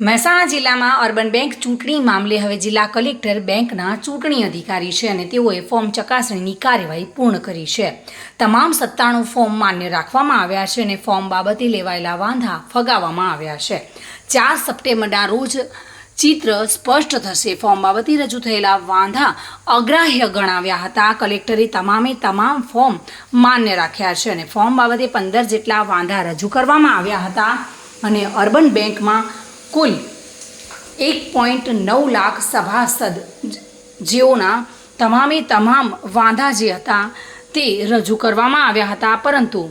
મહેસાણા જિલ્લામાં urban bank ચૂંટણી મામલે હવે જિલ્લા કલેક્ટર બેંકના ચૂંટણી અધિકારી છે અને તેઓએ ફોર્મ ચકાસણીની કાર્યવાહી પૂર્ણ કરી છે. તમામ સત્તાણું ફોર્મ માન્ય રાખવામાં આવ્યા છે અને ફોર્મ બાબતે લેવાયેલા વાંધા ફગાવવામાં આવ્યા છે. ચાર સપ્ટેમ્બરના રોજ ચિત્ર સ્પષ્ટ થશે. ફોર્મ બાબતે રજૂ થયેલા વાંધા અગ્રાહ્ય ગણાવ્યા હતા. કલેક્ટરે તમામે તમામ ફોર્મ માન્ય રાખ્યા છે અને ફોર્મ બાબતે પંદર જેટલા વાંધા રજૂ કરવામાં આવ્યા હતા અને અર્બન બેંકમાં કુલ એક પોઈન્ટ નવ લાખ સભાસદ જેઓના તમામે તમામ વાંધા જે હતા તે રજૂ કરવામાં આવ્યા હતા. પરંતુ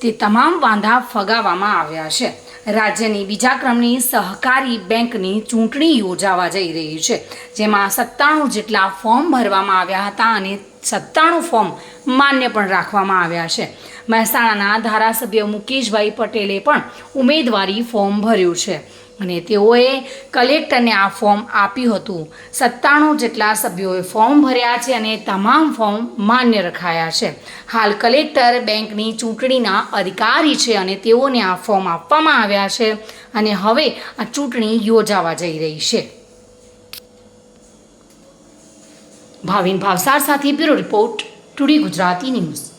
તે તમામ વાંધા ફગાવવામાં આવ્યા છે. રાજ્યની બીજા ક્રમની સહકારી બેંકની ચૂંટણી યોજાવા જઈ રહી છે, જેમાં સત્તાણું જેટલા ફોર્મ ભરવામાં આવ્યા હતા અને સત્તાણું ફોર્મ માન્ય પણ રાખવામાં આવ્યા છે. મહેસાણાના ધારાસભ્ય મુકેશભાઈ પટેલે પણ ઉમેદવારી ફોર્મ ભર્યું છે. અને તેઓએ કલેક્ટરને આ ફોર્મ આપ્યું હતું. સત્તાણું જેટલા સભ્યોએ ફોર્મ ભર્યા છે અને તમામ ફોર્મ માન્ય રખાયા છે. હાલ કલેક્ટર બેંકની ચૂંટણીના અધિકારી છે અને તેઓને આ ફોર્મ આપવામાં આવ્યા છે અને હવે આ ચૂંટણી યોજાવા જઈ રહી છે. ભાવિન ભાવસાર સાથે bureau report today Gujarati news.